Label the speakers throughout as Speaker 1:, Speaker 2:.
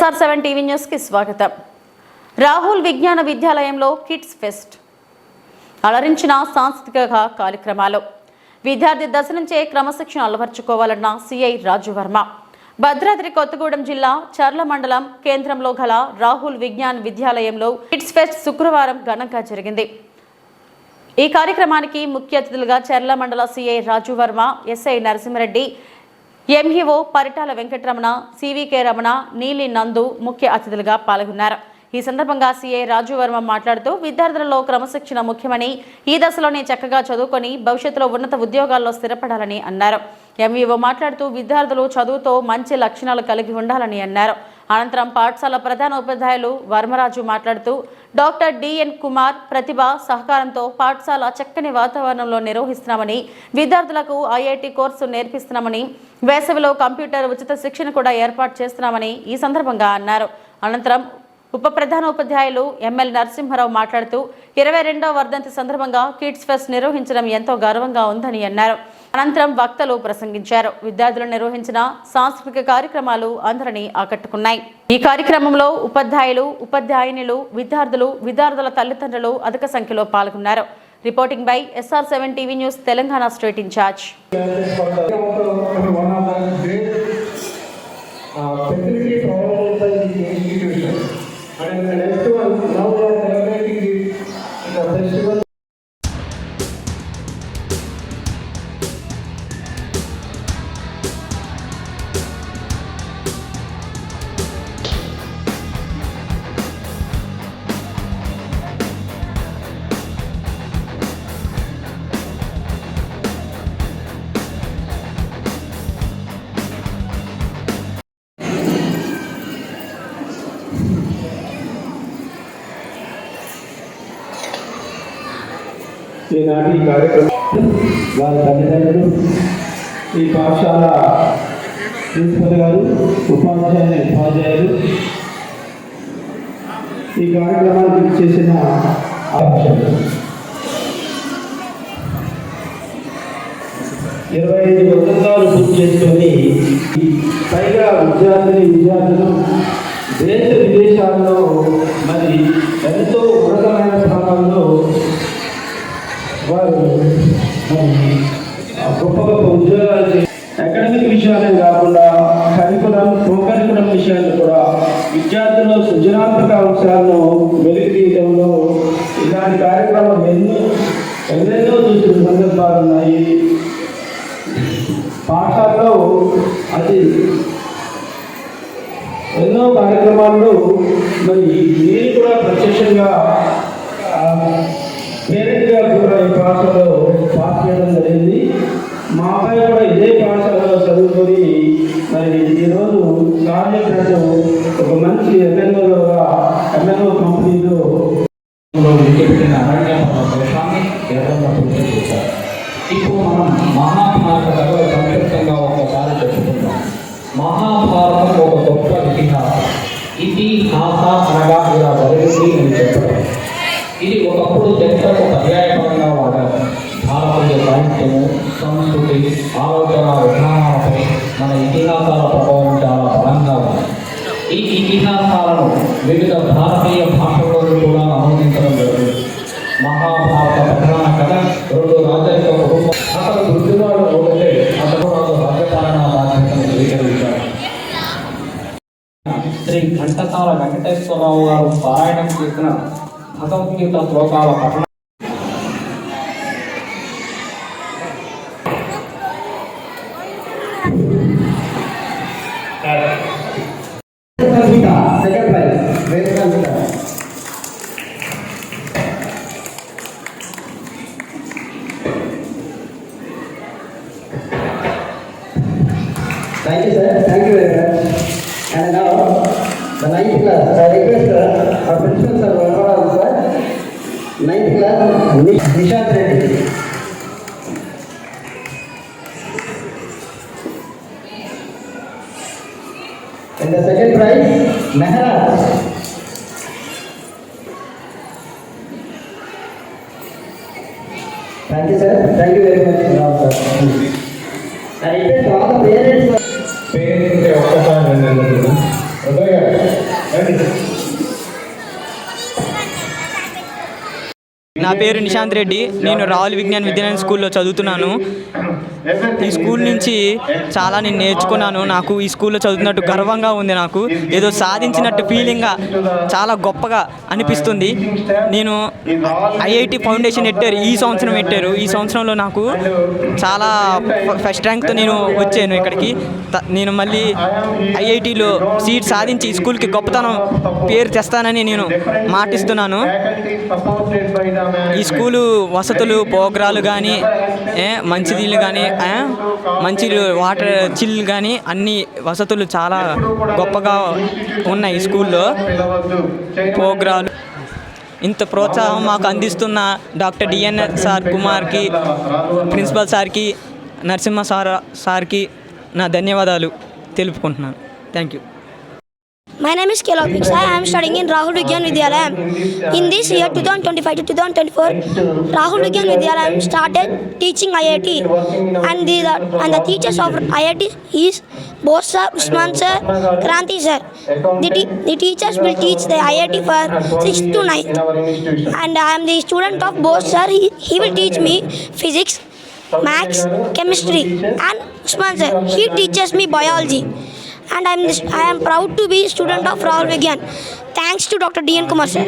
Speaker 1: SR seven TV న్యూస్కి స్వాగతం Rahul Vignana విద్యాలయంలో kids pest అలరించిన సాంస్కృతిక కార్యక్రమాలు విద్యార్థి దశ నుంచే క్రమశిక్షణ అలవర్చుకోవాలన్న సిఐ రాజువర్మ భద్రాద్రి కొత్తగూడెం జిల్లా చర్ల మండలం కేంద్రంలో గల రాహుల్ విజ్ఞాన్ విద్యాలయంలో కిడ్స్ ఫెస్ట్ శుక్రవారం ఘనంగా జరిగింది ఈ కార్యక్రమానికి ముఖ్య అతిథులుగా చర్ల మండల CI Raju Varma SI Narasimha Reddy MEO Paritala Venkataramana CVK Ramana నీలి నందు ముఖ్య అతిథులుగా పాల్గొన్నారు ఈ సందర్భంగా సీఏ రాజు వర్మ మాట్లాడుతూ విద్యార్థులలో క్రమశిక్షణ ముఖ్యమని ఈ దశలోనే చక్కగా చదువుకొని భవిష్యత్తులో ఉన్నత ఉద్యోగాల్లో స్థిరపడాలని అన్నారు ఎంఈఓ మాట్లాడుతూ విద్యార్థులు చదువుతో మంచి లక్షణాలు కలిగి ఉండాలని అన్నారు అనంతరం పాఠశాల ప్రధానోపాధ్యాయులు వర్మరాజు మాట్లాడుతూ డాక్టర్ డిఎన్ కుమార్ ప్రతిభ సహకారంతో పాఠశాల చక్కని వాతావరణంలో నిర్వహిస్తున్నామని విద్యార్థులకు ఐఐటి కోర్సు నేర్పిస్తున్నామని వేసవిలో కంప్యూటర్ ఉచిత శిక్షణ కూడా ఏర్పాటు చేస్తున్నామని ఈ సందర్భంగా అన్నారు అనంతరం ఉప ప్రధానోపాధ్యాయులు ఎంఎల్ నరసింహారావు మాట్లాడుతూ ఇరవై రెండవ వర్ధంతి సందర్భంగా కిడ్స్ ఫెస్ట్ నిర్వహించడం ఎంతో గర్వంగా ఉందని అన్నారు అనంతరం వక్తలు ప్రసంగించారు విద్యార్థులు నిర్వహించిన సాంస్కృతిక కార్యక్రమాలు అందరినీ ఆకట్టుకున్నాయి ఈ కార్యక్రమంలో ఉపాధ్యాయులు ఉపాధ్యాయునిలు విద్యార్థులు విద్యార్థుల తల్లిదండ్రులు అధిక సంఖ్యలో పాల్గొన్నారు reporting by SR seven TV news Telangana state incharge
Speaker 2: facility ఈనాటి ఈ కార్యక్రమం వారి తల్లిదండ్రులు ఈ పాఠశాల ప్రిన్సిపల్ గారు ఉపాధ్యాయుని ఉపాధ్యాయులు ఈ కార్యక్రమానికి చేసిన ఆక్షలు ఇరవై ఐదు ఒప్పందాలు పూర్తి చేసుకొని పైగా విద్యార్థిని విద్యార్థులు దేశ విదేశాల్లో మరి ఎంతో ఉన్నతమైన స్థానాల్లో వారు గొప్ప గొప్ప ఉద్యోగాలు అకాడమిక్ విషయాలే కాకుండా కరికులం కోకరికులం విషయాలు కూడా విద్యార్థుల సృజనాత్మక అంశాలను వెలికి తీయడంలో ఇలాంటి కార్యక్రమం ఎన్నో ఎన్నెన్నో చూసిన సందర్భాలు ఉన్నాయి పాఠశాలలో అది ఎన్నో కార్యక్రమాలు మా అబ్బాయి కూడా ఇదే పాఠశాలలో చదువుకొని మరి ఈరోజు కార్యక్రమం ఒక మంచి ఎమ్మెల్యేగా ఎమ్మెల్యే కంపెనీలో
Speaker 3: విడిచిపెట్టిన అరణ్య దోషాన్ని ఎర్రంగా పూర్తి చేశారు ఇప్పుడు మనం మహాభారత కథ సంక్షిప్తంగా ఒకసారి చెప్పుకుందాం మహాభారతం ఒక గొప్ప ఇతిహాసం ఇతిహాస అనగా ఇలా జరిగింది అని చెప్పడం ఇది ఒకప్పుడు చరిత్రకు పర్యాయపరంగా ఇతిహాసాలను వివిధ భారతీయ భాషల్లోనూ కూడా ఆమోదించడం జరిగింది మహాభారత ప్రధాన కథ రెండు రాజరిక కుటుంబం అతను వృద్ధివాడు అవుతుంటే అతను రాజపాలన బాధ్యతను స్వీకరించాడు శ్రీ ఘంటసాల వెంకటేశ్వరరావు గారు పారాయణం చేసిన భగవద్గీత శ్లోకాల పఠనం
Speaker 4: Nishad And the second prize, Mehraj. Thank you, sir. Thank you very much, Ram, sir.
Speaker 5: నా పేరు నిశాంత్ రెడ్డి నేను రాహుల్ విజ్ఞాన్ విద్యాలయం స్కూల్లో చదువుతున్నాను ఈ స్కూల్ నుంచి చాలా నేను నేర్చుకున్నాను నాకు ఈ స్కూల్లో చదువుతున్నట్టు గర్వంగా ఉంది నాకు ఏదో సాధించినట్టు ఫీలింగ్గా చాలా గొప్పగా అనిపిస్తుంది నేను ఐఐటి ఫౌండేషన్ పెట్టారు ఈ సంవత్సరం పెట్టారు ఈ సంవత్సరంలో నాకు చాలా ఫస్ట్ ర్యాంక్తో నేను వచ్చాను ఇక్కడికి నేను మళ్ళీ ఐఐటిలో సీట్ సాధించి స్కూల్కి గొప్పతనం పేరు తెస్తానని నేను మాటిస్తున్నాను ఈ స్కూలు వసతులు పోగ్రాలు కానీ మంచి నీళ్ళు కానీ మంచి వాటర్ చిల్ కానీ అన్ని వసతులు చాలా గొప్పగా ఉన్నాయి స్కూల్లో ప్రోగ్రాలు ఇంత ప్రోత్సాహం మాకు అందిస్తున్న డాక్టర్ డిఎన్ఎ సార్ కుమార్కి ప్రిన్సిపల్ సార్కి నరసింహ సార్ సార్కి నా ధన్యవాదాలు తెలుపుకుంటున్నాను thank you
Speaker 6: My name is Kelog Biksa. I am studying in Rahul Vigyan Vidyalayam. In this year 2025 to 2024, Rahul Vigyan Vidyalayam started teaching IIT. And the, and the teachers of IIT is both Sir, Usman Sir, Kranti Sir. The, the teachers will teach the IIT for six to nine. And I am the student of both Sir. He, he will teach me physics, maths, chemistry and Usman Sir. He teaches me biology and I am, I am proud to be student of Rahul Vigyan. Thanks to Dr. D.N. Kumar sir.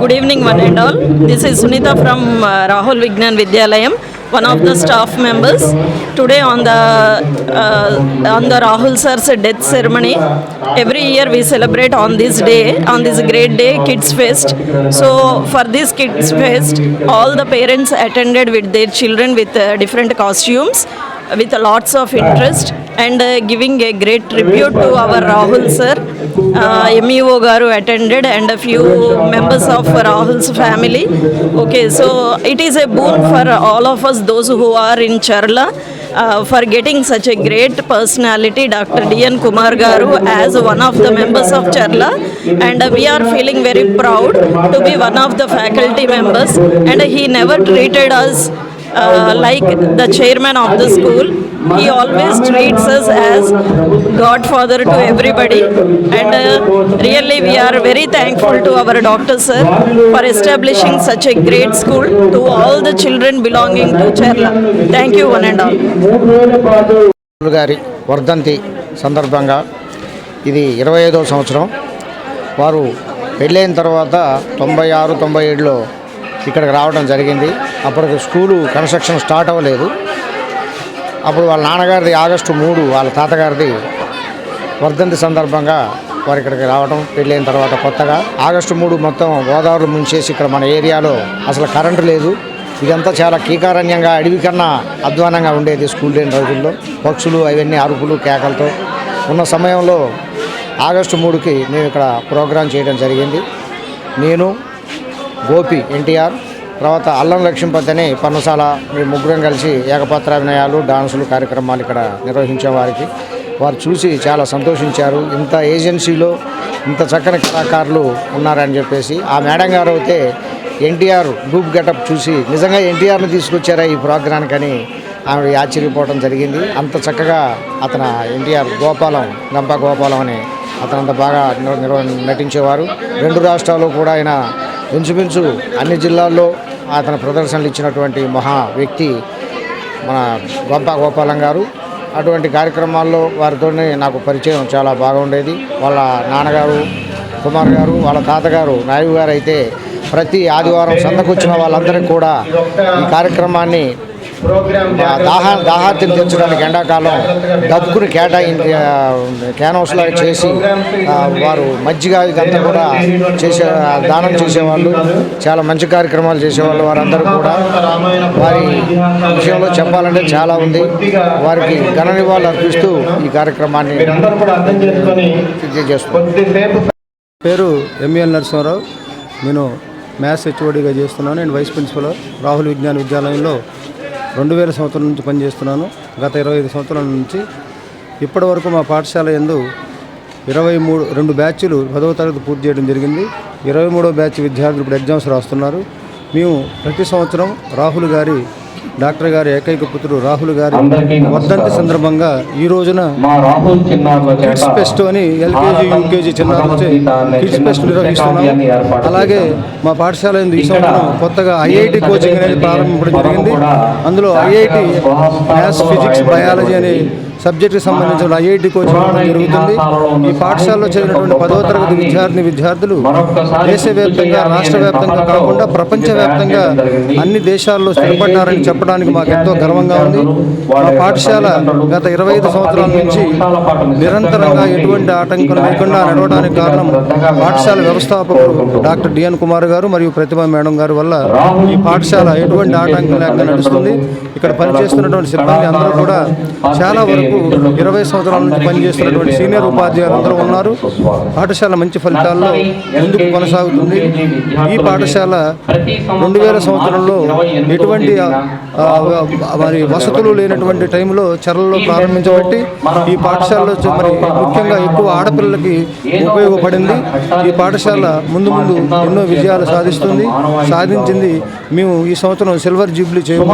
Speaker 7: Good evening one and all. This is Sunita from uh, Rahul Vigyan Vidyalayam one of the staff members today on the uh, on the Rahul sir's death ceremony every year we celebrate on this day on this great day kids fest so for this kids fest all the parents attended with their children with uh, different costumes with lots of interest and giving a great tribute to our Rahul sir. MEO Garu attended and a few members of Rahul's family. Okay, so it is a boon for all of us, those who are in Charla, for getting such a great personality, Dr. D.N. Kumar Garu, as one of the members of Charla, and we are feeling very proud to be one of the faculty members, and he never treated us like the chairman of the school he always treats us as godfather to everybody and really we are very thankful to our doctor sir for establishing such a great school to all the children belonging to Charla thank you one and
Speaker 8: all గారి వర్ధంతి సందర్భంగా ఇది ఇరవై ఐదో సంవత్సరం వారు పెళ్ళైన తర్వాత తొంభై ఆరు తొంభై ఏడులో ఇక్కడికి రావడం జరిగింది అప్పటికి స్కూలు కన్స్ట్రక్షన్ స్టార్ట్ అవ్వలేదు అప్పుడు వాళ్ళ నాన్నగారిది ఆగస్టు మూడు వాళ్ళ తాతగారిది వర్ధంతి సందర్భంగా వారు ఇక్కడికి రావడం పెళ్ళైన తర్వాత కొత్తగా ఆగస్టు మూడు మొత్తం గోదావరి ముంచేసి ఇక్కడ మన ఏరియాలో అసలు కరెంటు లేదు ఇదంతా చాలా కీకారణ్యంగా అడవి కన్నా అధ్వానంగా ఉండేది స్కూల్ లేని రోజుల్లో పక్షులు అవన్నీ అరుపులు కేకలతో ఉన్న సమయంలో ఆగస్టు మూడుకి మేము ఇక్కడ ప్రోగ్రాం చేయడం జరిగింది నేను గోపి ఎన్టీఆర్ తర్వాత అల్లం లక్ష్మీపతి అని పన్నసాల మీ ముగ్గురం కలిసి ఏకపాత్రాభినయాలు డాన్సులు కార్యక్రమాలు ఇక్కడ నిర్వహించే వారికి వారు చూసి చాలా సంతోషించారు ఇంత ఏజెన్సీలో ఇంత చక్కని కళాకారులు ఉన్నారని చెప్పేసి ఆ మేడం గారు అయితే ఎన్టీఆర్ గ్రూప్ గెటప్ చూసి నిజంగా ఎన్టీఆర్ని తీసుకొచ్చారా ఈ ప్రోగ్రానికని ఆమె ఆశ్చర్యపోవడం జరిగింది అంత చక్కగా అతను ఎన్టీఆర్ గోపాలం గంప గోపాలం అని అతను అంత బాగా నటించేవారు రెండు రాష్ట్రాల్లో కూడా ఆయన ఇంచుమించు అన్ని జిల్లాల్లో అతను ప్రదర్శనలు ఇచ్చినటువంటి మహా వ్యక్తి మన గొంపా గోపాలం గారు అటువంటి కార్యక్రమాల్లో వారితోనే నాకు పరిచయం చాలా బాగుండేది వాళ్ళ నాన్నగారు కుమార్ గారు వాళ్ళ తాతగారు నాయుడు గారు అయితే ప్రతి ఆదివారం సందకొచ్చిన వాళ్ళందరికీ కూడా ఈ కార్యక్రమాన్ని దాహా దాహార్తిని తెచ్చడానికి ఎండాకాలం డబ్బుకుని కేటాయి క్యానోస్లా చేసి వారు మజ్జిగ ఇదంతా కూడా చేసే దానం చేసేవాళ్ళు చాలా మంచి కార్యక్రమాలు చేసేవాళ్ళు వారందరూ కూడా వారి విషయంలో చెప్పాలంటే చాలా ఉంది వారికి ఘన నివాళులు అర్పిస్తూ ఈ కార్యక్రమాన్ని
Speaker 9: పేరు ఎంఎల్ నరసింహారావు నేను మ్యాథ్స్ హెచ్ఓడిగా చేస్తున్నాను నేను వైస్ ప్రిన్సిపల్ రాహుల్ విజ్ఞాన విద్యాలయంలో రెండు వేల సంవత్సరం నుంచి పనిచేస్తున్నాను గత ఇరవై ఐదు సంవత్సరాల నుంచి ఇప్పటి వరకు మా పాఠశాల ఎందు ఇరవై మూడు రెండు బ్యాచ్లు పదవ తరగతి పూర్తి చేయడం జరిగింది ఇరవై మూడో బ్యాచ్ విద్యార్థులు ఇప్పుడు ఎగ్జామ్స్ రాస్తున్నారు మేము ప్రతి సంవత్సరం రాహుల్ గారి డాక్టర్ గారి ఏకైక పుత్రుడు రాహుల్ గారి వర్ధంతి సందర్భంగా ఈ రోజున కిడ్స్ ఫెస్ట్ అని ఎల్కేజీ యూకేజీ చిన్న కిడ్స్ ఫెస్ట్ నిర్వహిస్తున్నాం అలాగే మా పాఠశాల కొత్తగా ఐఐటి కోచింగ్ అనేది ప్రారంభించడం జరిగింది అందులో ఐఐటి మ్యాథ్స్ ఫిజిక్స్ బయాలజీ అనే సబ్జెక్టుకి సంబంధించిన ఐఐటి కోచింగ్ జరుగుతుంది ఈ పాఠశాలలో చదివినటువంటి పదవ తరగతి విద్యార్థిని విద్యార్థులు దేశవ్యాప్తంగా రాష్ట్ర వ్యాప్తంగా కాకుండా ప్రపంచవ్యాప్తంగా అన్ని దేశాల్లో స్థిరపడ్డారని చెప్పడానికి మాకు ఎంతో గర్వంగా ఉంది మా పాఠశాల గత ఇరవై ఐదు సంవత్సరాల నుంచి నిరంతరంగా ఎటువంటి ఆటంకం లేకుండా నడవడానికి కారణం పాఠశాల వ్యవస్థాపకుడు డాక్టర్ డిఎన్ కుమార్ గారు మరియు ప్రతిభ మేడం గారి వల్ల ఈ పాఠశాల ఎటువంటి ఆటంకం లేకుండా నడుస్తుంది ఇక్కడ పనిచేస్తున్నటువంటి సిబ్బంది అందరూ కూడా చాలా వరకు దాదాపు ఇరవై సంవత్సరాల నుంచి పనిచేస్తున్నటువంటి సీనియర్ ఉపాధ్యాయులు అందరూ ఉన్నారు పాఠశాల మంచి ఫలితాల్లో ముందుకు కొనసాగుతుంది ఈ పాఠశాల రెండు వేల సంవత్సరంలో ఎటువంటి మరి వసతులు లేనటువంటి టైంలో చర్యల్లో ప్రారంభించబట్టి ఈ పాఠశాలలో మరి ముఖ్యంగా ఎక్కువ ఆడపిల్లలకి ఉపయోగపడింది ఈ పాఠశాల ముందు ముందు ఎన్నో విజయాలు సాధిస్తుంది సాధించింది మేము ఈ సంవత్సరం సిల్వర్ జూబ్లీ చేయడం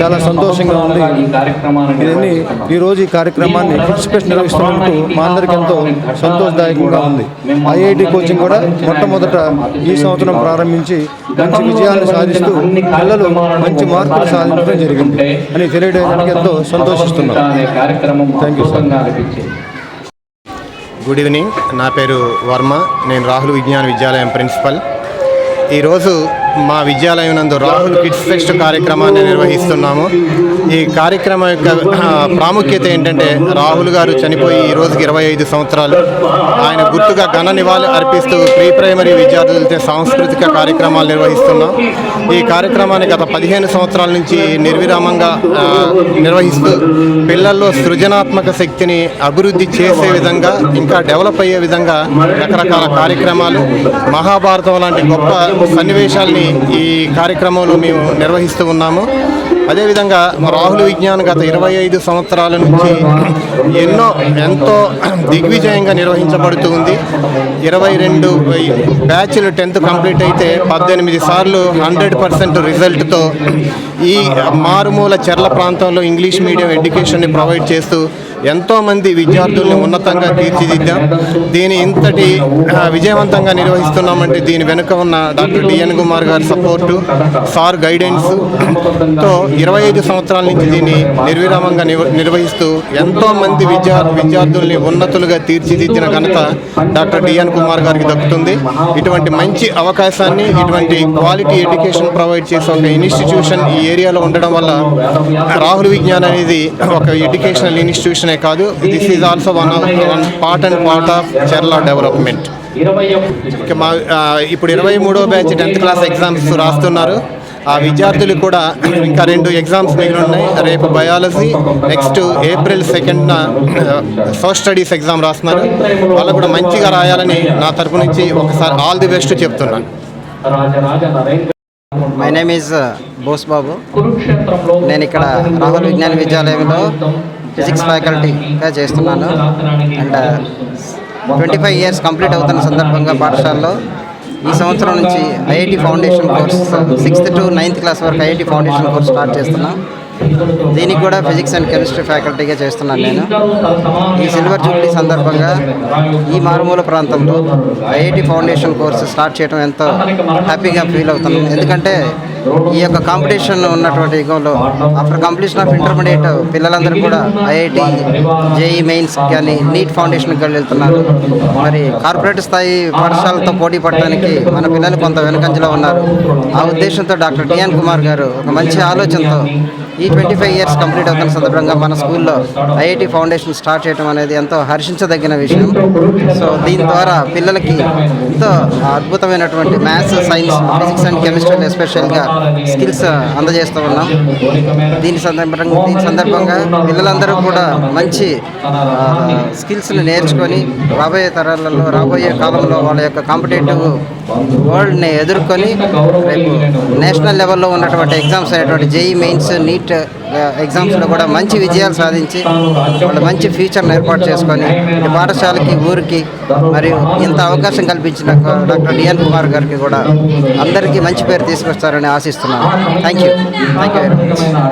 Speaker 9: చాలా సంతోషంగా ఉంది ఇవన్నీ ఈరోజు ఈరోజు ఈ కార్యక్రమాన్ని ఫుడ్ నిర్వహిస్తున్నందుకు మా అందరికీ ఎంతో సంతోషదాయకంగా ఉంది ఐఐటి కోచింగ్ కూడా మొట్టమొదట ఈ సంవత్సరం ప్రారంభించి మంచి విజయాన్ని సాధిస్తూ పిల్లలు మంచి మార్కులు సాధించడం జరిగింది అని తెలియడానికి ఎంతో సంతోషిస్తున్నాను thank you sir
Speaker 10: good evening నా పేరు వర్మ నేను రాహుల్ విజ్ఞాన విద్యాలయం ప్రిన్సిపల్ ఈరోజు మా విద్యాలయం నందు రాహుల్ కిడ్స్ ఫెస్ట్ కార్యక్రమాన్ని నిర్వహిస్తున్నాము ఈ కార్యక్రమం యొక్క ప్రాముఖ్యత ఏంటంటే రాహుల్ గారు చనిపోయి ఈ రోజుకి ఇరవై ఐదు సంవత్సరాలు ఆయన గుర్తుగా ఘన నివాళి అర్పిస్తూ ప్రీ ప్రైమరీ విద్యార్థులతో సాంస్కృతిక కార్యక్రమాలు నిర్వహిస్తున్నాం ఈ కార్యక్రమాన్ని గత పదిహేను సంవత్సరాల నుంచి నిర్విరామంగా నిర్వహిస్తూ పిల్లల్లో సృజనాత్మక శక్తిని అభివృద్ధి చేసే విధంగా ఇంకా డెవలప్ అయ్యే విధంగా రకరకాల కార్యక్రమాలు మహాభారతం లాంటి గొప్ప సన్నివేశాలని ఈ కార్యక్రమంలో మేము నిర్వహిస్తూ ఉన్నాము అదేవిధంగా రాహుల్ విజ్ఞాన్ గత ఇరవై ఐదు సంవత్సరాల నుంచి ఎన్నో ఎంతో దిగ్విజయంగా నిర్వహించబడుతూ ఉంది ఇరవై రెండు బ్యాచ్లు టెన్త్ కంప్లీట్ అయితే పద్దెనిమిది సార్లు హండ్రెడ్ పర్సెంట్ రిజల్ట్తో ఈ మారుమూల చెర్ల ప్రాంతంలో ఇంగ్లీష్ మీడియం ఎడ్యుకేషన్ని ప్రొవైడ్ చేస్తూ ఎంతోమంది విద్యార్థుల్ని ఉన్నతంగా తీర్చిదిద్దాం దీని ఇంతటి విజయవంతంగా నిర్వహిస్తున్నామంటే దీని వెనుక ఉన్న డాక్టర్ డిఎన్ కుమార్ గారి సపోర్టు సార్ గైడెన్స్ తో ఇరవై ఐదు సంవత్సరాల నుంచి దీన్ని నిర్విరామంగా నిర్వహిస్తూ ఎంతోమంది విద్యా విద్యార్థుల్ని ఉన్నతులుగా తీర్చిదిద్దిన ఘనత డాక్టర్ డిఎన్ కుమార్ గారికి దక్కుతుంది ఇటువంటి మంచి అవకాశాన్ని ఇటువంటి క్వాలిటీ ఎడ్యుకేషన్ ప్రొవైడ్ చేసే ఒక ఇన్స్టిట్యూషన్ ఈ ఏరియాలో ఉండడం వల్ల రాహుల్ విజ్ఞాన్ అనేది ఒక ఎడ్యుకేషనల్ ఇన్స్టిట్యూషన్ మాత్రమే కాదు this is also one one part and part of Kerala development మా ఇప్పుడు ఇరవై మూడో బ్యాచ్ టెన్త్ క్లాస్ ఎగ్జామ్స్ రాస్తున్నారు ఆ విద్యార్థులు కూడా ఇంకా రెండు ఎగ్జామ్స్ మిగిలి ఉన్నాయి రేపు బయాలజీ నెక్స్ట్ ఏప్రిల్ సెకండ్న సోషల్ స్టడీస్ ఎగ్జామ్ రాస్తున్నారు వాళ్ళు కూడా మంచిగా రాయాలని నా తరపు నుంచి ఒకసారి ఆల్ ది బెస్ట్ చెప్తున్నాను
Speaker 4: my name is Bose Babu నేను ఇక్కడ రాహుల్ విజ్ఞాన విద్యాలయంలో ఫిజిక్స్ ఫ్యాకల్టీగా చేస్తున్నాను and twenty five years complete అవుతున్న సందర్భంగా పాఠశాలలో ఈ సంవత్సరం నుంచి IIT foundation course sixth to ninth class వరకు ఐఐటి ఫౌండేషన్ కోర్స్ స్టార్ట్ చేస్తున్నాను దీనికి కూడా ఫిజిక్స్ అండ్ కెమిస్ట్రీ ఫ్యాకల్టీగా చేస్తున్నాను నేను ఈ సిల్వర్ జూబ్లీ సందర్భంగా ఈ మారుమూల ప్రాంతంలో ఐఐటి ఫౌండేషన్ కోర్సు స్టార్ట్ చేయడం ఎంతో హ్యాపీగా ఫీల్ అవుతున్నాను ఎందుకంటే ఈ యొక్క కాంపిటీషన్ ఉన్నటువంటి యుగంలో ఆఫ్టర్ కంప్లీషన్ ఆఫ్ ఇంటర్మీడియట్ పిల్లలందరూ కూడా ఐఐటి జేఈ మెయిన్స్ కానీ నీట్ ఫౌండేషన్కి వెళ్తున్నారు మరి కార్పొరేట్ స్థాయి పాఠశాలతో పోటీ పడడానికి మన పిల్లలు కొంత వెనుకంజలో ఉన్నారు ఆ ఉద్దేశంతో డాక్టర్ టిఎన్ కుమార్ గారు ఒక మంచి ఆలోచనతో ఈ ట్వంటీ ఫైవ్ ఇయర్స్ కంప్లీట్ అవుతున్న సందర్భంగా మన స్కూల్లో ఐఐటి ఫౌండేషన్ స్టార్ట్ చేయడం అనేది ఎంతో హర్షించదగిన విషయం సో దీని ద్వారా పిల్లలకి ఎంతో అద్భుతమైనటువంటి maths science physics and chemistry ఎస్పెషల్గా స్కిల్స్ అందజేస్తూ ఉన్నాం దీని సందర్భంగా దీని సందర్భంగా పిల్లలందరూ కూడా మంచి స్కిల్స్ని నేర్చుకొని రాబోయే తరాలలో రాబోయే కాలంలో వాళ్ళ యొక్క కాంపిటేటివ్ వరల్డ్ని ఎదుర్కొని రేపు నేషనల్ లెవెల్లో ఉన్నటువంటి ఎగ్జామ్స్ అనేటువంటి జేఈ మెయిన్స్ నీట్ గవర్నమెంట్ ఎగ్జామ్స్లో uh, కూడా మంచి విజయాలు సాధించి వాళ్ళు మంచి ఫ్యూచర్ని ఏర్పాటు చేసుకొని పాఠశాలకి ఊరికి మరియు ఇంత అవకాశం కల్పించిన డాక్టర్ డిఎన్ కుమార్ గారికి కూడా అందరికీ మంచి పేరు తీసుకొస్తారని ఆశిస్తున్నాను thank you thank you very much